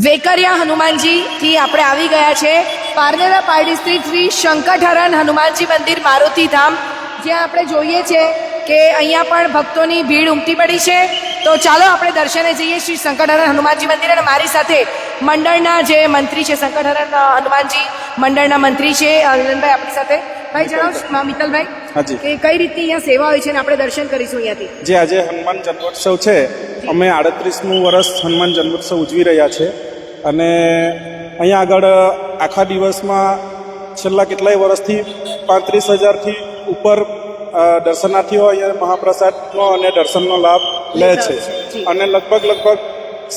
વેકરિયા હનુમાનજી થી આપણે આવી ગયા છે. પારનેરા પારડી સ્થિત શ્રી શંકરહરણ હનુમાનજી મંદિર મારુતિ ધામ. જ્યાં આપણે જોઈએ છે કે અહીંયા પણ ભક્તોની ભીડ ઉમટી પડી છે. તો ચાલો આપણે દર્શને જઈએ શ્રી શંકરહરણ હનુમાનજી મંદિર અને મારી સાથે મંડળના જે મંત્રી છે શંકરહરણ અ, હનુમાનજી મંડળના મંત્રી છે અરવિંદભાઈ આપણી સાથે. ભાઈ જણાવો મિત્તલભાઈ હાજી. કે કઈ રીતની અહીંયા સેવા હોય છે અને આપણે દર્શન કરીશું અહીંયાથી? જે આજે હનુમાન જન્મોત્સવ છે અમે આડત્રીસમું વર્ષ હનુમાન જન્મોત્સવ ઉજવી રહ્યા છે. અને અહીંયા આગળ આખા દિવસમાં છેલ્લા કેટલાય વર્ષથી પાંત્રીસ હજારથી ઉપર દર્શનાર્થીઓ અહીંયા મહાપ્રસાદનો અને દર્શનનો લાભ લે છે. અને લગભગ લગભગ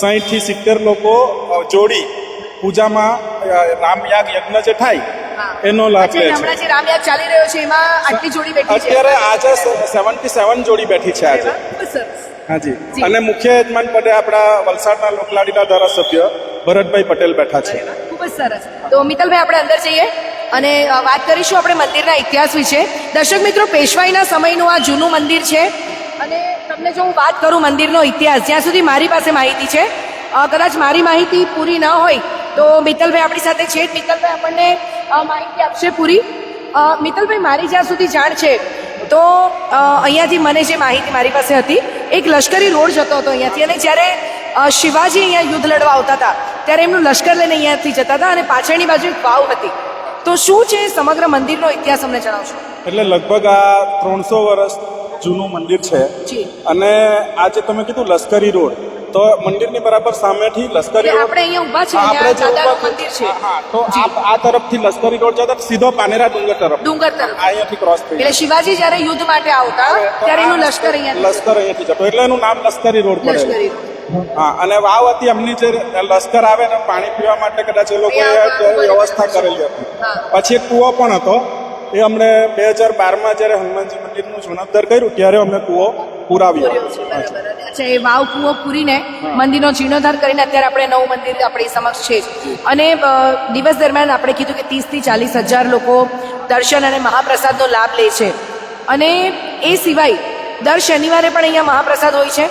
સાહીઠથી સિત્તેર લોકો જોડી પૂજામાં રામયાગ યજ્ઞ જે થાય એનો લાભ લે છે. હમણાં જે રામયાગ ચાલી રહ્યો છે એમાં આટલી જોડી બેઠી છે. અત્યારે આજે સેવન્ટી સેવન જોડી બેઠી છે આજે. હાજી. અને મુખ્ય યજમાન પદે આપણા વલસાડના લોકલાડીના ધારાસભ્ય ભરતભાઈ પટેલ બેઠા છે. ખૂબ જ સરસ. તો મિતલભાઈ આપણે અંદર જઈએ અને વાત કરીશું આપણે મંદિરના ઇતિહાસ વિશે. દર્શક મિત્રો પેશવાઈના સમયનું આ જૂનું મંદિર છે. અને તમને જો હું વાત કરું મંદિરનો ઇતિહાસ જ્યાં સુધી મારી પાસે માહિતી છે કદાચ મારી માહિતી પૂરી ન હોય તો મિત્તલભાઈ આપણી સાથે છે. મિત્તલભાઈ આપણને માહિતી આપશે પૂરી. મિત્તલભાઈ મારી જ્યાં સુધી જાણ છે તો અહીંયાથી મને જે માહિતી મારી પાસે હતી એક લશ્કરી રોડ જતો હતો અહીંયાથી. અને જ્યારે શિવાજી અહીંયા યુદ્ધ લડવા આવતા હતા ત્યારે એમનું લશ્કર લઈને અહીંયાથી જતા હતા અને પાછળની બાજુ એક વાવ હતી. તો શું છે સમગ્ર મંદિરનો ઇતિહાસ અમને જણાવશો? એટલે લગભગ આ ત્રણસો વર્ષ જૂનું મંદિર છે. જી. અને આજે તમે કીધું લશ્કરી રોડ તો મંદિરની બરાબર સામેથી લશ્કરી આપણે અહીંયા ઊભા છે આપણે મંદિર છે, હા, તો આપ આ તરફથી લશ્કરી રોડ જતા સીધો પાનેરા ડુંગર તરફ. ડુંગર તરફ. અહીંયાથી ક્રોસ થઈ એટલે શિવાજી જ્યારે યુદ્ધ માટે આવતા ત્યારે એનું લશ્કર અહીંયા લશ્કર અહીંયાથી જતો. એટલે એનું નામ લશ્કરી રોડ પડે. હા અને વાવ હતી એમની જે લશ્કર આવે ને પાણી પીવા માટે કદાચ એ લોકોએ વ્યવસ્થા કરેલી હતી. પછી એક કૂવો પણ હતો. એ અમને બે હજાર બારમાં જ્યારે હનુમાનજી મંદિરનું જીર્ણોદ્ધાર કર્યું ત્યારે અમે કૂવો પુરાવ્યો. અચ્છા. એ વાવ કૂવો પૂરીને મંદિરનો જીર્ણોદ્ધાર કરીને અત્યારે આપણે નવું મંદિર આપણી સમક્ષ છે અને દિવસ દરમિયાન આપણે કીધું કે ત્રીસથી ચાલીસ હજાર લોકો દર્શન અને મહાપ્રસાદનો લાભ લે છે. અને એ સિવાય દર શનિવારે પણ અહીંયા મહાપ્રસાદ હોય છે?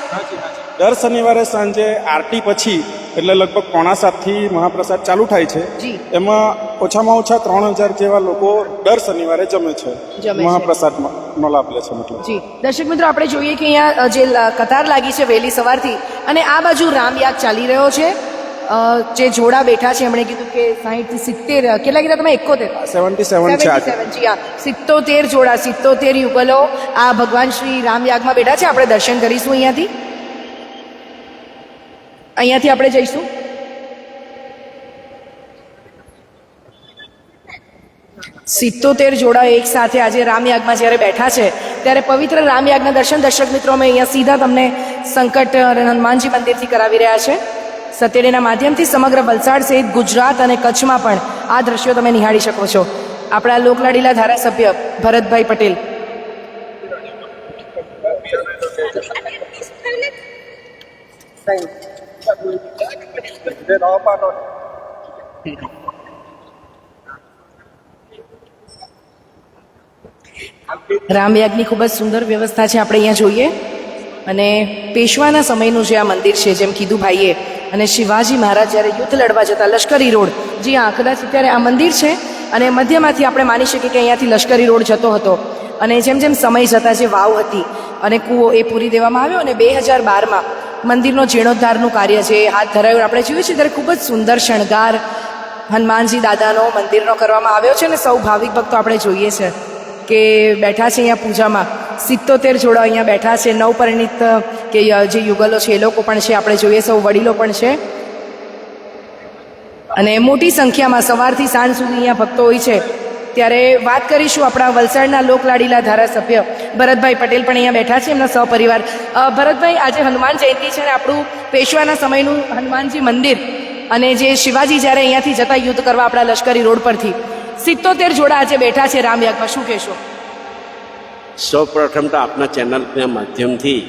દર શનિવારે સાંજે આરતી પછી એટલે લગભગ પોણા સાતથી મહાપ્રસાદ ચાલુ થાય છે. જી. એમાં ઓછામાં ઓછા ત્રણ હજાર જેવા લોકો દર શનિવારે જમે છે. મહાપ્રસાદમાં નો લાભ લે છે મતલબ. જી. દર્શક મિત્રો આપણે જોઈએ કે અહીંયા જે કતાર લાગી છે વહેલી સવારથી અને આ બાજુ રામયાગ ચાલી રહ્યો છે. જે જોડા બેઠા છે એમણે કીધું કે સાહીઠથી સિત્તેર કેટલા કીધા તમે? એકોતેર? સેવન્ટી સેવન છે આજે 77, જી હા. સિત્તોતેર જોડા સિત્તોતેર યુગલો આ ભગવાન શ્રી રામયાગમાં બેઠા છે. આપણે દર્શન કરીશું અહીંયાથી. અહીંયાથી આપણે જઈશું. સિત્તોતેર જોડા એક સાથે આજે રામયાગમાં જ્યારે બેઠા છે, ત્યારે પવિત્ર રામયાગના દર્શન દર્શક મિત્રો, અમે અહીંયા સીધા તમને સંકટ હનુમાનજી મંદિરથી કરાવી રહ્યા છે. સતેડીના માધ્યમથી સમગ્ર વલસાડ સહિત ગુજરાત અને કચ્છમાં પણ આ દ્રશ્યો તમે નિહાળી શકો છો. આપણા લોકલાડીલા ધારાસભ્ય ભરતભાઈ પટેલ. રામયાગની ખૂબ જ સુંદર વ્યવસ્થા છે, આપણે અહીંયા જોઈએ. અને પેશવાના સમયનું જે આ મંદિર છે, જેમ કીધું ભાઈએ, અને શિવાજી મહારાજ જ્યારે યુદ્ધ લડવા જતા લશ્કરી રોડ, જી આંકડા છે ત્યારે આ મંદિર છે, અને મધ્યમાંથી આપણે માની શકીએ કે અહીંયાથી લશ્કરી રોડ જતો હતો. અને જેમ જેમ સમય જતા જે વાવ હતી, અને કૂવો એ પૂરી દેવામાં આવ્યો, અને બે હજાર બારમાં મંદિરનો જીર્ણોદ્ધારનું કાર્ય છે એ હાથ ધરાયું. આપણે જોયું છે ત્યારે ખૂબ જ સુંદર શણગાર હનુમાનજી દાદાનો મંદિરનો કરવામાં આવ્યો છે અને સૌ ભાવિક ભક્તો આપણે જોઈએ છે કે બેઠા છે અહીંયા પૂજામાં. સિત્તોતેર જોડા અહીંયા બેઠા છે. નવપરિણીત, કે જે યુગલો છે, એ લોકો પણ છે. આપણે જોઈએ સૌ વડીલો પણ છે. અને મોટી સંખ્યામાં સવારથી સાંજ સુધી અહીંયા ભક્તો હોય છે. ત્યારે વાત કરીશું આપણા વલસાડના લોકલાડીલા ધારાસભ્ય ભરતભાઈ પટેલ પણ અહીંયા બેઠા છે એમના સહપરિવાર. ભરતભાઈ, આજે હનુમાન જયંતિ છે અને આપણું પેશવાના સમયનું હનુમાનજી મંદિર અને જે શિવાજી જ્યારે અહીંયાથી જતા યુદ્ધ કરવા આપણા લશ્કરી રોડ પરથી. સિત્તોતેર જોડા આજે બેઠા છે રામયાગમાં શું કહેશો? સૌ પ્રથમ તો આપના ચેનલના માધ્યમથી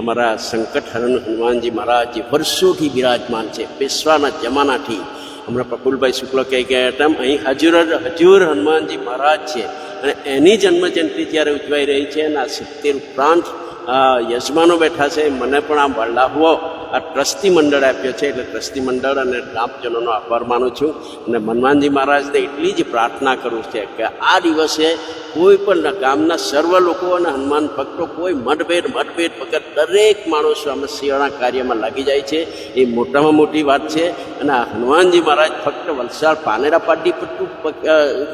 અમારા સંકટ હરણ હનુમાનજી મહારાજ વર્ષોથી બિરાજમાન છે, પેશવાના જમાનાથી હમણાં પ્રફુલભાઈ શુક્લ કહી ગયા હતા અહીં હજુર હજુર હનુમાનજી મહારાજ છે. અને એની જન્મજયંતિ જ્યારે ઉજવાઈ રહી છે અને આ સિત્તેર ઉપરાંત યજમાનો બેઠા છે. મને પણ આ બળલાહવો આ ટ્રસ્ટી મંડળ આપ્યો છે. એટલે ટ્રસ્ટી મંડળ અને ગ્રામજનોનો આભાર માનું છું. અને હનુમાનજી મહારાજને એટલી જ પ્રાર્થના કરું છે કે આ દિવસે કોઈ પણ ગામના સર્વ લોકો અને હનુમાન ભક્તો કોઈ મતભેદ મતભેદ વગર દરેક માણસો અમે સેવાના કાર્યમાં લાગી જાય છે. એ મોટામાં મોટી વાત છે. અને હનુમાનજી મહારાજ ફક્ત વલસાડ પાનેરા પાટી પૂરતું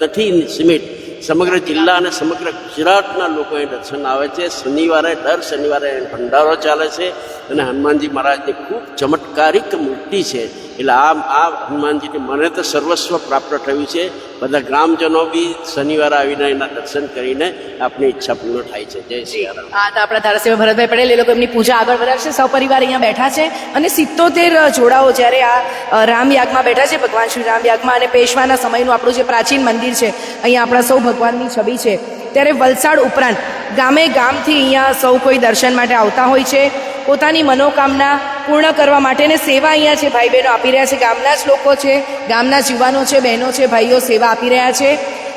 નથી સીમિત સમગ્ર જિલ્લા અને સમગ્ર ગુજરાતના લોકો એ દર્શન આવે છે. શનિવારે દર શનિવારે ભંડારો ચાલે છે અને હનુમાનજી મહારાજની ખૂબ ચમત્કારિક મૂર્તિ છે. એટલે આ આ હનુમાનજીને મને તો સર્વસ્વ પ્રાપ્ત થયું છે. બધા ગ્રામજનો બી શનિવારે આવીને એના દર્શન કરીને આપની ઈચ્છા પૂર્ણ થાય છે. જય શ્રી આ તો આપણા ધારાસભ્ય ભરતભાઈ પટેલ એ લોકો એમની પૂજા આગળ વધારશે. પરિવાર અહીંયા બેઠા છે અને સિત્તોતેર જોડાઓ જ્યારે આ રામયાગમાં બેઠા છે ભગવાન શ્રી રામયાગમાં અને પેશવાના સમયનું આપણું જે પ્રાચીન મંદિર છે અહીંયા આપણા સૌ ભગવાનની છબી છે. ત્યારે વલસાડ ઉપરાંત ગામે ગામથી અહીંયા સૌ કોઈ દર્શન માટે આવતા હોય છે. પોતાની મનોકામના પૂર્ણ કરવા માટે ને સેવા અહીંયા છે. ભાઈ બહેનો આપી રહ્યા છે. ગામના જ લોકો છે, ગામના યુવાનો છે, બહેનો છે, ભાઈઓ સેવા આપી રહ્યા છે.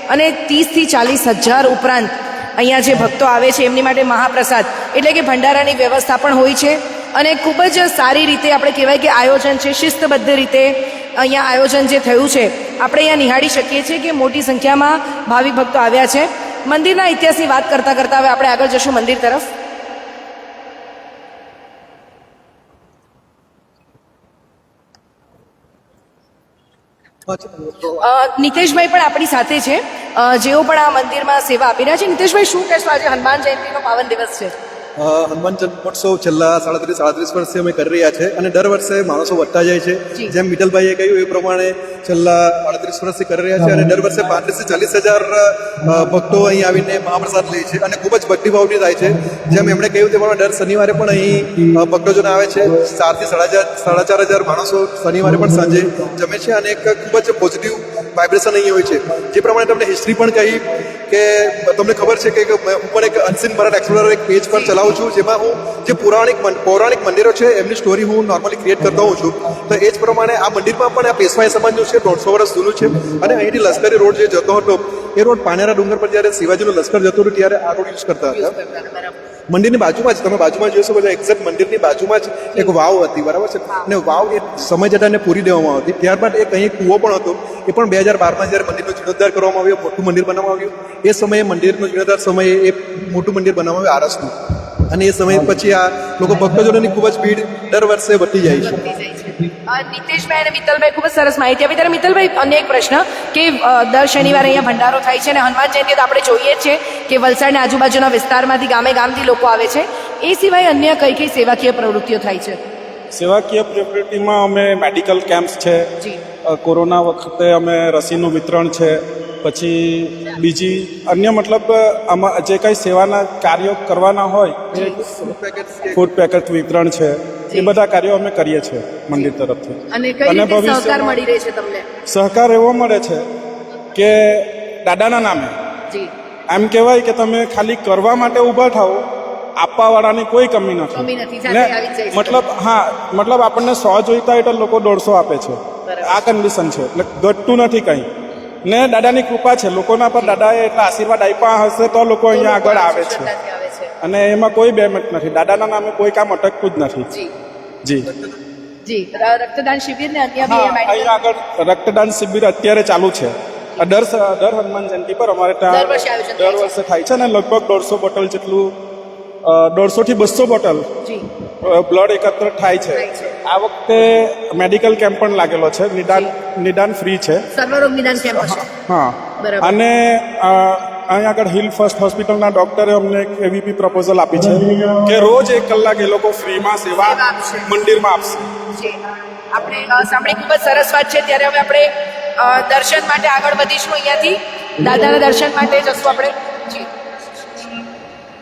અને ત્રીસથી ચાલીસ હજાર ઉપરાંત અહીંયા જે ભક્તો આવે છે, એમની માટે મહાપ્રસાદ એટલે કે ભંડારાની વ્યવસ્થા પણ હોય છે. અને ખૂબ જ સારી રીતે આપણે કહેવાય કે આયોજન છે, શિસ્તબદ્ધ રીતે અહીંયા આયોજન જે થયું છે, આપણે અહીંયા નિહાળી શકીએ છીએ કે મોટી સંખ્યામાં ભાવિક ભક્તો આવ્યા છે. મંદિરના ઇતિહાસની વાત કરતાં કરતાં હવે આપણે આગળ જશું મંદિર તરફ. નિતેશભાઈ પણ આપણી સાથે છે. જેઓ પણ આ મંદિરમાં સેવા આપી રહ્યા છે. નિતેશભાઈ શું કહેશો? આજે હનુમાન જયંતિનો પાવન દિવસ છે. હનુમાન જન્મોત્સવ છેલ્લા સાડત્રીસ સાડત્રીસ વર્ષથી અમે કરી રહ્યા છે અને દર વર્ષે માણસો વધતા જાય છે. જેમ મિટલભાઈએ કહ્યું એ પ્રમાણે છેલ્લા સાડત્રીસ વર્ષથી કરી રહ્યા છે અને દર વર્ષે પાંત્રીસથી ચાલીસ હજાર ભક્તો અહીં આવીને મહાપ્રસાદ લે છે અને ખૂબ જ ભક્તિભાવની થાય છે. જેમ એમણે કહ્યું તે પ્રમાણે દર શનિવારે પણ અહીં ભક્તોજન આવે છે. ચારથી સાડા ચાર સાડા ચાર હજાર માણસો શનિવારે પણ સાંજે જમે છે અને એક ખૂબ જ પોઝિટિવ વાઇબ્રેશન અહીં હોય છે. જે પ્રમાણે તમને હિસ્ટ્રી પણ કહી કે તમને ખબર છે કે કે હું પણ એક અનસીન ભારત એક્સપ્લોરર એક પેજ પર ચલાવું છું જેમાં હું જે પૌરાણિક પૌરાણિક મંદિરો છે એમની સ્ટોરી હું નોર્મલી ક્રિએટ કરતો હોઉં છું. તો એ જ પ્રમાણે આ મંદિરમાં પણ આ પેશવાઈ સમાજનું છે દોઢસો વર્ષ જૂનું છે અને અહીંથી લશ્કરી રોડ જે જતો હતો એ રોડ પાનેરા ડુંગર પર જ્યારે શિવાજીનું લશ્કર જતું હતું ત્યારે આ રોડ યુઝ કરતા હતા. મંદિરની બાજુમાં જ તમે બાજુમાં જોઈ શકો છો એક્ઝેક્ટ મંદિરની બાજુમાં જ એક વાવ હતી બરાબર છે? અને વાવ એ સમય જતાને પૂરી દેવામાં આવતી. ત્યારબાદ એક અહીં કૂવો પણ હતો એ પણ બે હજાર બારમાં જ્યારે મંદિરનો જીર્ણોદ્ધાર કરવામાં આવ્યો મોટું મંદિર બનાવવામાં આવ્યું એ સમયે મંદિરનો જીર્ણોદ્ધાર સમયે એ મોટું મંદિર બનાવવામાં આવ્યું આરસનું. અને એ સમય પછી આ લોકો ભક્તજનોની ખૂબ જ ભીડ દર વર્ષે વધતી જાય છે. નિતેશભાઈ અને મિત્તલભાઈ ખૂબ જ સરસ માહિતી આપી. ત્યારે મિત્તલભાઈ અન્ય એક પ્રશ્ન કે દર શનિવારે અહીંયા ભંડારો થાય છે અને હનુમાન જયંતિ તો આપણે જોઈએ જ છે કે વલસાડના આજુબાજુના વિસ્તારમાંથી ગામે ગામથી લોકો આવે છે. એ સિવાય અન્ય કઈ કઈ સેવાકીય પ્રવૃત્તિઓ થાય છે? સેવાકીય પ્રવૃત્તિમાં અમે મેડિકલ કેમ્પ્સ છે. જી. કોરોના વખતે અમે રસીનું વિતરણ છે. પછી બીજી અન્ય મતલબ આમાં જે કંઈ સેવાના કાર્યો કરવાના હોય ફૂડ પેકેટ વિતરણ છે એ બધા કાર્યો અમે કરીએ છીએ મંદિર તરફથી. અને ભવિષ્ય સહકાર એવો મળે છે કે દાદાના નામે. એમ કહેવાય કે તમે ખાલી કરવા માટે ઊભા થાઓ આપવાવાળાની કોઈ કમી નથી. ને. મતલબ હા મતલબ આપણને સો જોઈતા હોય તો લોકો દોઢસો આપે છે. આ કન્ડિશન છે. એટલે ઘટતું નથી કંઈ. ને દાદાની કૃપા છે. લોકોના પર દાદાએ એટલા આશીર્વાદ આપ્યા હશે તો લોકો અહીંયા આગળ આવે છે. અને એમાં કોઈ બેમત નથી. દાદાના નામે કોઈ કામ અટકતું જ નથી. જી. જી. રક્તદાન શિબિર ને અન્ય અહીંયા આગળ રક્તદાન શિબિર અત્યારે ચાલુ છે. આ દર દર હનુમાન જયંતિ પર અમારે ત્યાં દર વર્ષે થાય છે. વર્ષે થાય છે ને લગભગ દોઢસો બોટલ જેટલું દોઢસો થી બસો બોટલ બ્લડ એકત્ર થાય છે. આ વખતે મેડિકલ કેમ્પ પણ લાગેલો છે. નિદાન નિદાન ફ્રી છે. સર્વરોગ નિદાન કેમ્પ છે. હા. અને અહીંયા આગળ હિલ ફર્સ્ટ હોસ્પિટલના ડોક્ટરે અમને એક એવી બી પ્રપોઝલ આપી છે કે રોજ એક કલાક એ લોકો ફ્રીમાં સેવા. મંદિરમાં આપશે. આપણે સાંભળી ખૂબ જ સરસ વાત છે. ત્યારે હવે આપણે દર્શન માટે આગળ વધીશું અહીંયાથી. દાદાના દર્શન માટે જશું આપણે.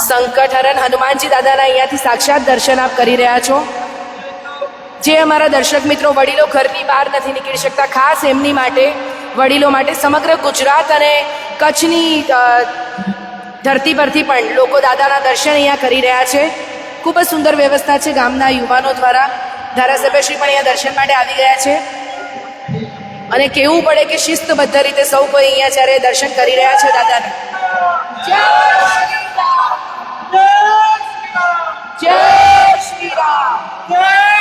संकट हरण हनुमान जी दादा अहिया साक्षात दर्शन आप कर रहा छो જે અમારા દર્શક મિત્રો વડીલો ઘરની બહાર નથી નીકળી શકતા, ખાસ એમની માટે, વડીલો માટે સમગ્ર ગુજરાત અને કચ્છની ધરતી પરથી પણ લોકો દાદાના દર્શન અહીંયા કરી રહ્યા છે. ખૂબ જ સુંદર વ્યવસ્થા છે ગામના યુવાનો દ્વારા. ધારાસભ્યશ્રી પણ અહીંયા દર્શન માટે આવી ગયા છે. અને કહેવું પડે કે શિસ્તબદ્ધ રીતે સૌ કોઈ અહીંયા જ્યારે દર્શન કરી રહ્યા છે દાદાને. જય શ્રી રામ. જય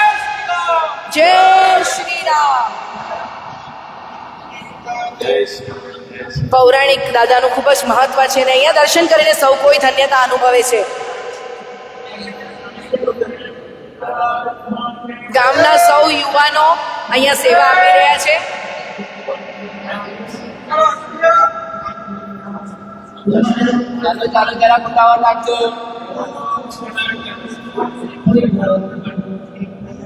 જય શ્રી રામ. પૌરાણિક દાદાનું ખૂબ જ મહત્વ છે અને અહીંયા દર્શન કરીને સૌ કોઈ ધન્યતા અનુભવે છે. ગામના સૌ યુવાનો અહીંયા સેવા આપી રહ્યા છે.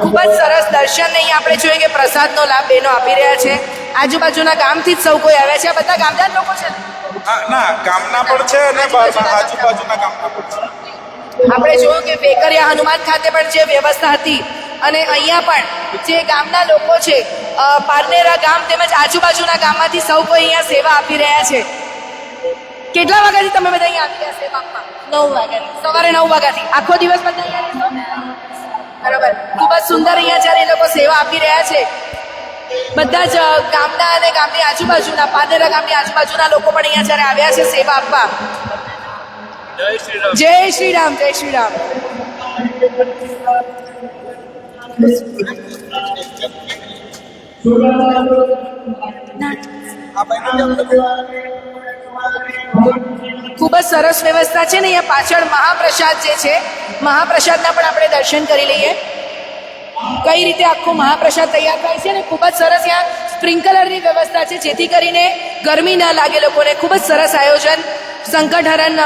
ખૂબ જ સરસ દર્શન નહીં આપણે જોઈએ કે પ્રસાદનો લાભ બહેનો આપી રહ્યા છે. આજુબાજુના ગામથી જ સૌ કોઈ આવ્યા છે. આ બધા ગામના લોકો છે ના? ગામના પણ છે અને આજુબાજુના ગામના પણ છે. આપણે જોયું કે વેકરિયા હનુમાન ખાતે પણ જે વ્યવસ્થા હતી અને અહીંયા પણ જે ગામના લોકો છે પારનેરા ગામ તેમજ આજુબાજુના ગામમાંથી સૌ કોઈ અહીંયા સેવા આપી રહ્યા છે. કેટલા વાગ્યાથી તમે બધા અહીંયા આવી રહ્યા સેવા આપવા નવ વાગ્યાથી. સવારે નવ વાગ્યાથી. આખો દિવસ બધા અહીંયા બરાબર. ખૂબ જ સુંદર અહીંયા જ્યારે એ લોકો સેવા આપી રહ્યા છે. બધા જ ગામના અને ગામની આજુબાજુના પારનેરા ગામની આજુબાજુના લોકો પણ અહીંયા જ્યારે આવ્યા છે સેવા આપવા. જય શ્રી રામ જય શ્રી રામ. ખૂબ જ સરસ વ્યવસ્થા છે ને અહીંયા પાછળ મહાપ્રસાદ જે છે, મહાપ્રસાદના પણ આપણે દર્શન કરી લઈએ. કઈ રીતે આખો મહાપ્રસાદ તૈયાર થાય છે ને ખૂબ જ સરસ અહીંયા સ્પ્રિંકલરની વ્યવસ્થા છે, જેથી કરીને ગરમી ન લાગે લોકોને. ખૂબ જ સરસ આયોજન સંકટહરણ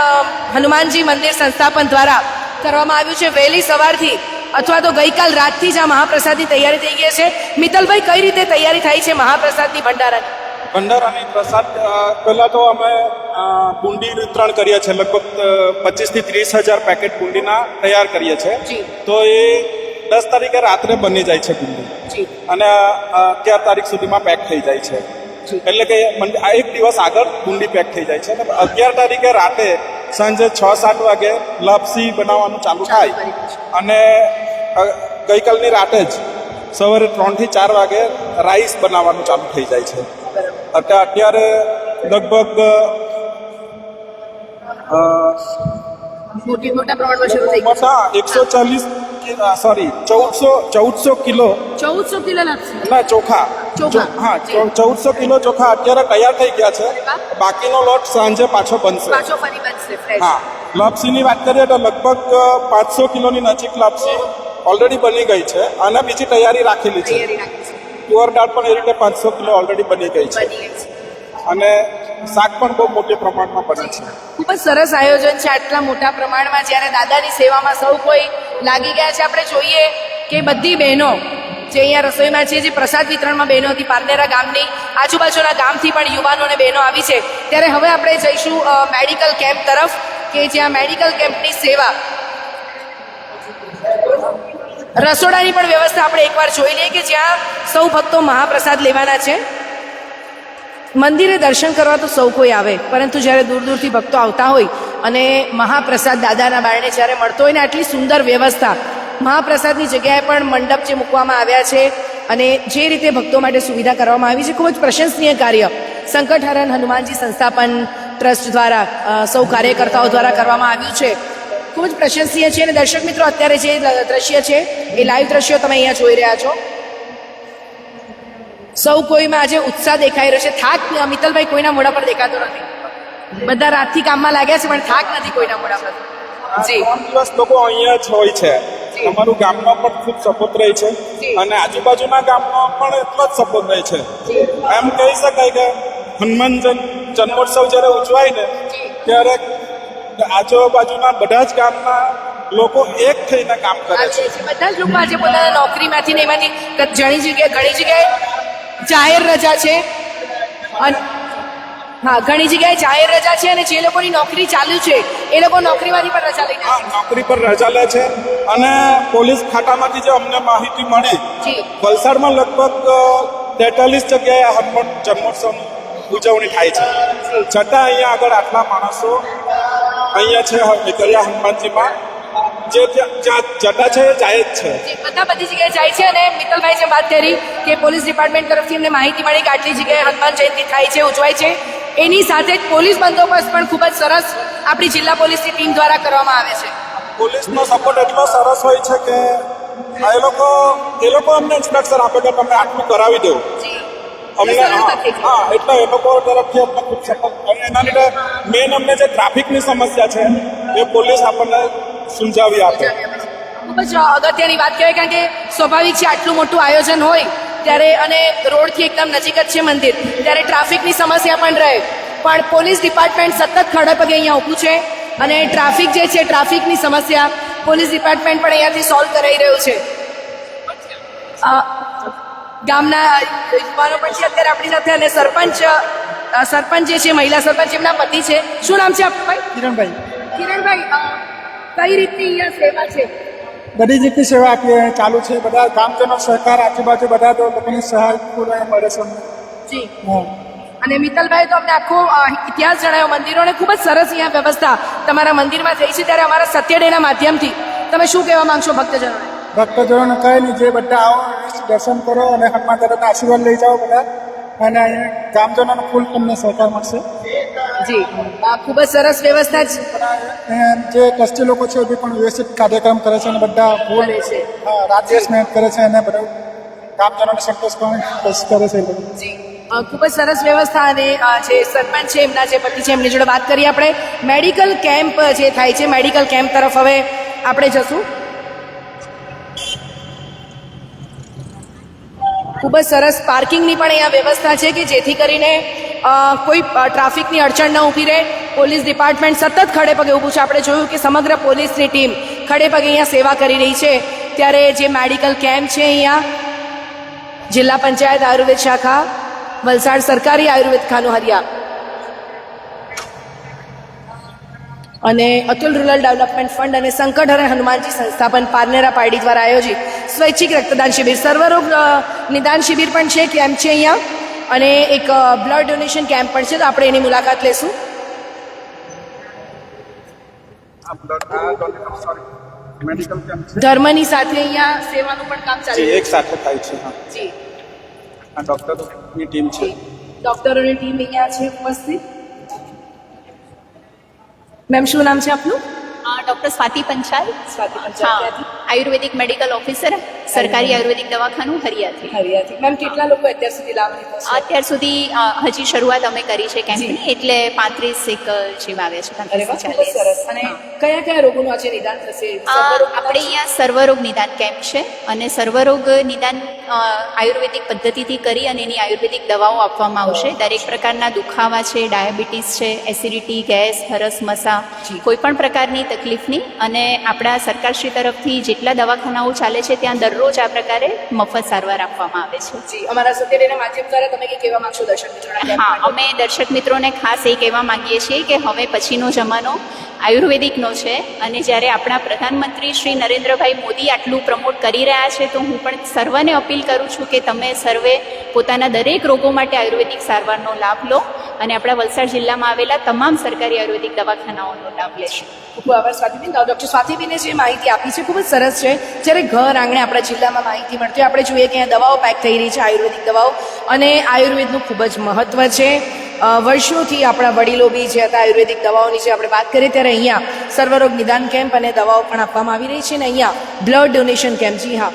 હનુમાનજી મંદિર સંસ્થાપન દ્વારા કરવામાં આવ્યું છે. વહેલી સવારથી અથવા તો ગઈકાલ રાતથી જ આ મહાપ્રસાદની તૈયારી થઈ ગઈ છે. મિત્તલભાઈ કઈ રીતે તૈયારી થાય છે મહાપ્રસાદની ભંડારાની? ભંડારાની પ્રસાદ પહેલાં તો અમે બુંદી વિતરણ કરીએ છીએ. લગભગ પચીસથી ત્રીસ હજાર પેકેટ બુંદીના તૈયાર કરીએ. છીએ. તો એ દસ તારીખે રાત્રે બની જાય છે બુંદી જી. અને અગિયાર તારીખ સુધીમાં પેક થઈ જાય છે. એટલે કે આ એક દિવસ આગળ બુંદી પેક થઈ જાય છે. અને અગિયાર તારીખે રાતે સાંજે છ સાત વાગે લપસી બનાવવાનું ચાલુ થાય. અને ગઈકાલની રાતે જ સવારે ત્રણથી ચાર વાગે રાઈસ બનાવવાનું ચાલુ થઈ જાય છે. અત્યારે લગભગ મોટા એકસો ચાલીસ સોરી ચૌદસો ચૌદસો કિલો ચૌદસો કિલો ના ચોખા. ચોખા. હા ચૌદસો કિલો ચોખા અત્યારે તૈયાર થઈ ગયા છે. બાકીનો લોટ સાંજે પાછો બનશે. પાછો ફરી બનશે ફ્રેશ હા. લાપસીની વાત કરીએ તો લગભગ પાંચસો કિલોની નજીક લાપસી ઓલરેડી બની ગઈ છે. અને બીજી તૈયારી રાખેલી છે. તુવર દાળ પણ એ રીતે પાંચસો કિલો ઓલરેડી બની ગઈ છે. બની ગઈ છે. અને શાક પણ બહુ મોટી પ્રમાણમાં બને છે. ખૂબ જ સરસ આયોજન છે આટલા મોટા પ્રમાણમાં. જ્યારે દાદાની સેવામાં સૌ કોઈ લાગી ગયા છે આપણે જોઈએ કે બધી બહેનો જે અહીંયા રસોઈમાં છે, જે પ્રસાદ વિતરણમાં બહેનો હતી, પારનેરા ગામની આજુબાજુના ગામથી પણ યુવાનો અને બહેનો આવી છે. ત્યારે હવે આપણે જઈશું મેડિકલ કેમ્પ તરફ, કે જ્યાં મેડિકલ કેમ્પની સેવા. રસોડાની પણ વ્યવસ્થા આપણે એકવાર જોઈ લઈએ કે જ્યાં સૌ ભક્તો મહાપ્રસાદ લેવાના છે. મંદિરે દર્શન કરવા તો સૌ કોઈ આવે, પરંતુ જ્યારે દૂર દૂરથી ભક્તો આવતા હોય અને મહાપ્રસાદ દાદાના બારણે જ્યારે મળતો હોય ને, આટલી સુંદર વ્યવસ્થા. મહાપ્રસાદની જગ્યાએ પણ મંડપ જે મૂકવામાં આવ્યા છે અને જે રીતે ભક્તો માટે સુવિધા કરવામાં આવી છે, ખૂબ જ પ્રશંસનીય કાર્ય સંકટહરણ હનુમાનજી સંસ્થાપન ટ્રસ્ટ દ્વારા સૌ કાર્યકર્તાઓ દ્વારા કરવામાં આવ્યું છે. ખૂબ જ પ્રશંસનીય છે અને દર્શક મિત્રો, અત્યારે જે દ્રશ્ય છે, એ લાઈવ દ્રશ્યો તમે અહીંયા જોઈ રહ્યા છો. સૌ કોઈમાં આજે ઉત્સાહ દેખાઈ રહ્યો છે. થાક મિત્તલભાઈ કોઈના મોઢા પર દેખાતો નથી. બધા રાતથી કામમાં લાગ્યા છે, પણ થાક નથી કોઈના મોઢા પર. જી. દિવસ લોકો અહીંયા જ હોય છે. અમારું ગામમાં પણ ખૂબ સપોર્ટ રહે છે. અને આજુબાજુના ગામમાં પણ એટલો જ સપોર્ટ રહે છે. એમ કહી શકાય કે હનુમાન જન્મોત્સવ જ્યારે ઉજવાય ને ત્યારે આજુબાજુના બધા જ ગામના લોકો એક થઈને કામ કરે છે. બધા જ લોકો આજે પોતાના નોકરીમાંથી ને એમાંથી ક- ઘણી જગ્યાએ ઘણી જગ્યાએ જાહેર રજા છે. અને હા ઘણી જગ્યાએ જાહેર રજા છે અને જે લોકોની નોકરી ચાલુ છે એ લોકો નોકરીમાંથી પણ રજા લઈને હા, નોકરી પર રજા લે છે અને પોલીસ ખાતામાંથી જે અમને માહિતી મળી વલસાડમાં લગભગ તેતાલીસ જગ્યાએ હનુમાન જન્મોત્સવની ઉજવણી થાય છે. છતાં અહીંયા આગળ આટલા માણસો અહીંયા છે વિકરિયા હનુમાનજીમાં જે જ્યાં જટા છે એ જાય જ છે. બધા બધી જગ્યાએ જાય છે અને મિત્તલભાઈ જે વાત કરી કે પોલીસ ડિપાર્ટમેન્ટ તરફથી અમને માહિતી મળી કે આટલી જગ્યાએ હનુમાન જયંતિ થાય છે ઉજવાય છે. એની સાથે જ પોલીસ બંદોબસ્ત પણ ખૂબ જ સરસ આપણી જિલ્લા પોલીસની ટીમ દ્વારા કરવામાં આવે છે. પોલીસનો સપોર્ટ એટલો સરસ હોય છે કે આ એ લોકો એ લોકો અમને ઇન્સ્ટ્રક્શન આપે કે તમે આટલું કરાવી દો જી. અમને હા હા, એટલે એ લોકો તરફથી અમને ખૂબ સપોર્ટ. અને એના લીધે મેન અમને જે ટ્રાફિકની સમસ્યા છે એ પોલીસ આપણને સમજાવી આપે. ખૂબ જ અગત્યની વાત કહેવાય કારણ કે સ્વાભાવિક છે આટલું મોટું આયોજન હોય ત્યારે અને રોડથી એકદમ નજીક જ છે મંદિર. ત્યારે ટ્રાફિકની સમસ્યા પણ રહે. પણ પોલીસ ડિપાર્ટમેન્ટ સતત ખડે પગે અહીંયા ઊભું છે અને ટ્રાફિક જે છે ટ્રાફિકની સમસ્યા પોલીસ ડિપાર્ટમેન્ટ પણ અહીંયાથી સોલ્વ કરાઈ રહ્યું છે. ગામના યુવાનો પણ છે અત્યારે આપણી સાથે અને સરપંચ સરપંચ જે છે મહિલા સરપંચ એમના પતિ છે. શું નામ છે આપણું ભાઈ? કિરણભાઈ. કિરણભાઈ કઈ રીતની અહીંયા સેવા છે? બધી જ રીતની સેવા આપીએ ચાલુ છે બધા ગામજનો સહકાર આજુબાજુ બધા તો લોકોની સહાય પૂરો મળે છે જી. હા. અને મિત્તલભાઈ તો અમને આખો ઇતિહાસ જણાયો મંદિરોને ખૂબ જ સરસ અહીંયા વ્યવસ્થા તમારા મંદિરમાં થઈ છે ત્યારે અમારા સત્યડેના માધ્યમથી. તમે શું કહેવા માંગશો ભક્તજનોને? ભક્તજનોને કહે નહીં જે બધા આવો દર્શન કરો અને હનુમાન દાદાના આશીર્વાદ લઈ જાઓ બધા. અને અહીંયા ગામજનોનો ફૂલ તમને સહકાર મળશે. જી. ખૂબ જ સરસ વ્યવસ્થા છે. જે ટ્રસ્ટી લોકો છે એ પણ વ્યવસ્થિત કાર્યક્રમ કરે છે અને બધા ફૂલ છે. હા રાત્રિસ મહેનત કરે છે અને બધા કામદારોને સંતોષ કરે છે જી. ખૂબ જ સરસ વ્યવસ્થા અને જે સરપંચ છે એમના જે પતિ છે એમની જોડે વાત કરીએ આપણે. મેડિકલ કેમ્પ જે થાય છે મેડિકલ કેમ્પ તરફ હવે આપણે જશું. ખૂબ જ સરસ પાર્કિંગની પણ અહીંયા વ્યવસ્થા છે કે જેથી કરીને કોઈ ટ્રાફિકની અડચણ ન ઊભી રહે. પોલીસ ડિપાર્ટમેન્ટ સતત ખડે પગે ઊભું છે. આપણે જોયું કે સમગ્ર પોલીસની ટીમ ખડે પગે અહીંયા સેવા કરી રહી છે. ત્યારે જે મેડિકલ કેમ્પ છે અહીંયા, જિલ્લા પંચાયત આયુર્વેદ શાખા, વલસાડ સરકારી આયુર્વેદ ખાનું હરિયા અને અતુલ રૂરલ ડેવલપમેન્ટ ફંડ અને સંકટહરણ હનુમાનજી સંસ્થાપન પારનેરા પાર્ટી દ્વારા આયોજિત સ્વૈચ્છિક રક્તદાન શિબિર. સર્વરોગ નિદાન શિબિર પણ છે કેમ્પ છે અહીંયા. અને એક બ્લડ ડોનેશન કેમ્પ પણ છે તો આપણે એની મુલાકાત લેશું. ધર્મની સાથે અહીંયા સેવાનું પણ કામ ચાલે છે એક સાથે થાય છે હા. જી. આ ડૉક્ટરોની ટીમ છે? ડોક્ટરોની ટીમ અહીંયા છે ઉપસ્થિત. મેમ શું નામ છે આપનું? Doctor Swati Panchal. Swati Panchal ayurvedic medical officer. સરકારી આયુર્વેદિક દવાખાનું હરિયાથી. હરિયાથી. મેમ કેટલા લોકો અત્યાર સુધી લાભ લીધો અત્યાર સુધી હજી શરૂઆત અમે કરી છે કેમ્પની એટલે પાંત્રીસ એક જેમ આવ્યા છે પાંત્રીસ સરસ. અને કયા કયા રોગોનું આજે નિદાન થશે? આપણે અહીંયા સર્વરોગ નિદાન કેમ્પ છે અને સર્વરોગ નિદાન આયુર્વેદિક પદ્ધતિથી કરી અને એની આયુર્વેદિક દવાઓ આપવામાં આવશે. દરેક પ્રકારના દુખાવા છે ડાયાબિટીસ છે એસિડિટી ગેસ હરસ મસા કોઈ પણ પ્રકારની તકલીફની. અને આપણા સરકારશ્રી તરફથી જેટલા દવાખાનાઓ ચાલે છે ત્યાં દરરોજ આ પ્રકારે મફત સારવાર આપવામાં આવે છે. જી અમારા સત્યડેના માધ્યમ દ્વારા તમે કંઈ કહેવા માંગશો દર્શક મિત્રોના? હા અમે દર્શક મિત્રોને ખાસ એ કહેવા માંગીએ છીએ કે હવે પછીનો જમાનો આયુર્વેદિકનો છે અને જ્યારે આપણા પ્રધાનમંત્રી શ્રી નરેન્દ્રભાઈ મોદી આટલું પ્રમોટ કરી રહ્યા છે તો હું પણ સર્વને અપીલ કરું છું કે તમે સર્વે પોતાના દરેક રોગો માટે આયુર્વેદિક સારવારનો લાભ લો. અને આપણા વલસાડ જિલ્લામાં આવેલા તમામ સરકારી આયુર્વેદિક દવાખાનાઓનો લાભ લેશું. ખૂબ આભાર સ્વાતિબેન. ડૉક્ટર સ્વાતિબેને જે માહિતી આપી છે, ખૂબ જ સરસ છે. જ્યારે ઘર આંગણે આપણા જિલ્લામાં માહિતી મળતી હોય, આપણે જોઈએ કે અહીંયા દવાઓ પેક થઈ રહી છે, આયુર્વેદિક દવાઓ. અને આયુર્વેદનું ખૂબ જ મહત્ત્વ છે. વર્ષોથી આપણા વડીલો બી જે હતા આયુર્વેદિક દવાઓની જે આપણે વાત કરીએ, ત્યારે અહીંયા સર્વરોગ નિદાન કેમ્પ અને દવાઓ પણ આપવામાં આવી રહી છે અને અહીંયા બ્લડ ડોનેશન કેમ્પ જી હા.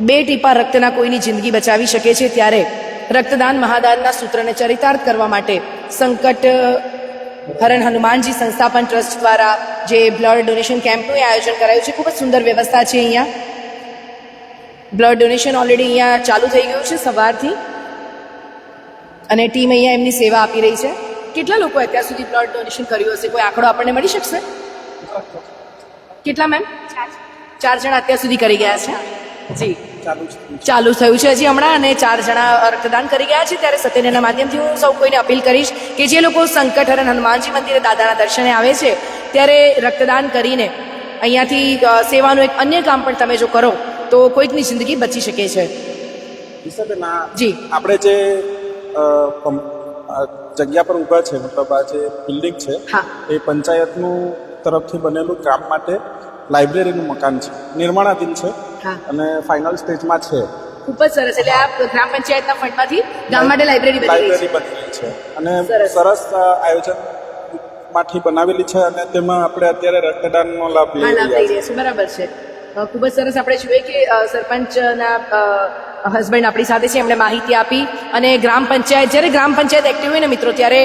બે ટીપા રક્તના કોઈની જિંદગી બચાવી શકે છે ત્યારે રક્તદાન મહાદાનના સૂત્રને ચરિતાર્થ કરવા માટે સંકટ હરણ હનુમાનજી સંસ્થાપન ટ્રસ્ટ દ્વારા જે બ્લડ ડોનેશન કેમ્પનું આયોજન કરાયું છે ખૂબ જ સુંદર વ્યવસ્થા છે અહીંયા. બ્લડ ડોનેશન ઓલરેડી અહીંયા ચાલુ થઈ ગયું છે સવારથી. અને ટીમ અહીંયા એમની સેવા આપી રહી છે. કેટલા લોકો અત્યાર સુધી બ્લડ ડોનેશન કર્યું હશે? કોઈ આંકડો આપણને મળી શકશે? કેટલા મેમ? ચાર જણા અત્યાર સુધી કરી ગયા છે. જી ચાલુ થયું છે હજી હમણાં અને ચાર જણા રક્તદાન કરી ગયા છે ત્યારે સત્યના માધ્યમથી હું સૌ કોઈને અપીલ કરીશ કે જે લોકો સંકટ હરણ હનુમાનજી મંદિરે દાદાના દર્શને આવે છે ત્યારે રક્તદાન કરીને અહીંયાથી સેવાનું એક અન્ય કામ પણ તમે જો કરો તો કોઈકની જિંદગી બચી શકે છે જી. આપણે જે જગ્યા પર ઊભા છે મતલબ આ જે બિલ્ડિંગ છે. એ પંચાયતનું તરફથી બનેલું કામ માટે લાઇબ્રેરીનું મકાન છે નિર્માણાધીન છે. અને ફાઇનલ સ્ટેજમાં છે. ખૂબ જ સરસ. એટલે આ ગ્રામ પંચાયતના ફંડમાંથી ગામ માટે લાઇબ્રેરી બની રહી છે. લાઇબ્રેરી બની રહી છે. અને સરસ. આયોજનમાંથી બનાવેલી છે અને તેમાં આપણે અત્યારે રક્તદાનનો લાભ લઈ રહ્યા છીએ. બરાબર છે. ખૂબ જ સરસ આપણે જોઈએ કે સરપંચના હસબન્ડ આપણી સાથે છે, એમણે માહિતી આપી અને ગ્રામ પંચાયત, જ્યારે ગ્રામ પંચાયત એક્ટિવ હોય ને મિત્રો, ત્યારે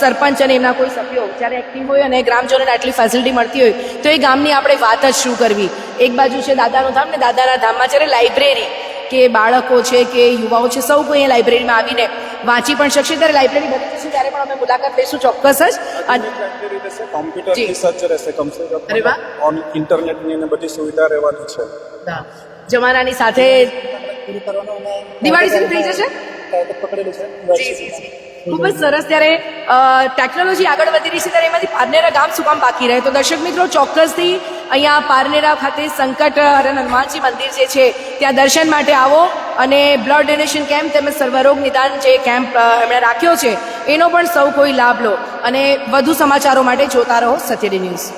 સરપંચ અને એમના કોઈ સભ્યો જ્યારે એક્ટિવ હોય અને ગ્રામજનોને આટલી ફેસિલિટી મળતી હોય, તો એ ગામની આપણે વાત જ શું કરવી? એક બાજુ છે દાદાનું ધામ ને દાદાના ધામમાં જ્યારે લાઇબ્રેરી કે બાળકો છે કે યુવાઓ છે, સૌ કોઈ લાઇબ્રેરીમાં આવીને વાંચી પણ શકશે. ત્યારે લાઇબ્રેરી બની જશે, ત્યારે પણ અમે મુલાકાત લઈશું ચોક્કસ જ. લાઇબ્રેરી રહેશે કોમ્પ્યુટર રિસર્ચ રહેશે અરે વાહ. કમ ઓન ઇન્ટરનેટની અને બધી સુવિધા રહેવાની છે. જમાનાની સાથે પૂરું કરવાનું દિવાળી સુધી થઈ જશે? પકડેલું છે. જી જી જી. ખૂબ જ સરસ. ત્યારે ટેકનોલોજી આગળ વધી રહી છે, ત્યારે એમાંથી પારનેરા ગામ શું કામ બાકી રહે? તો દર્શક મિત્રો, ચોક્કસથી અહીંયા પારનેરા ખાતે સંકટ હરણ હનુમાનજી મંદિર જે છે, ત્યાં દર્શન માટે આવો અને બ્લડ ડોનેશન કેમ્પ તેમજ સર્વરોગ નિદાન જે કેમ્પ એમણે રાખ્યો છે, એનો પણ સૌ કોઈ લાભ લો. અને વધુ સમાચારો માટે જોતા રહો સત્યડી ન્યૂઝ.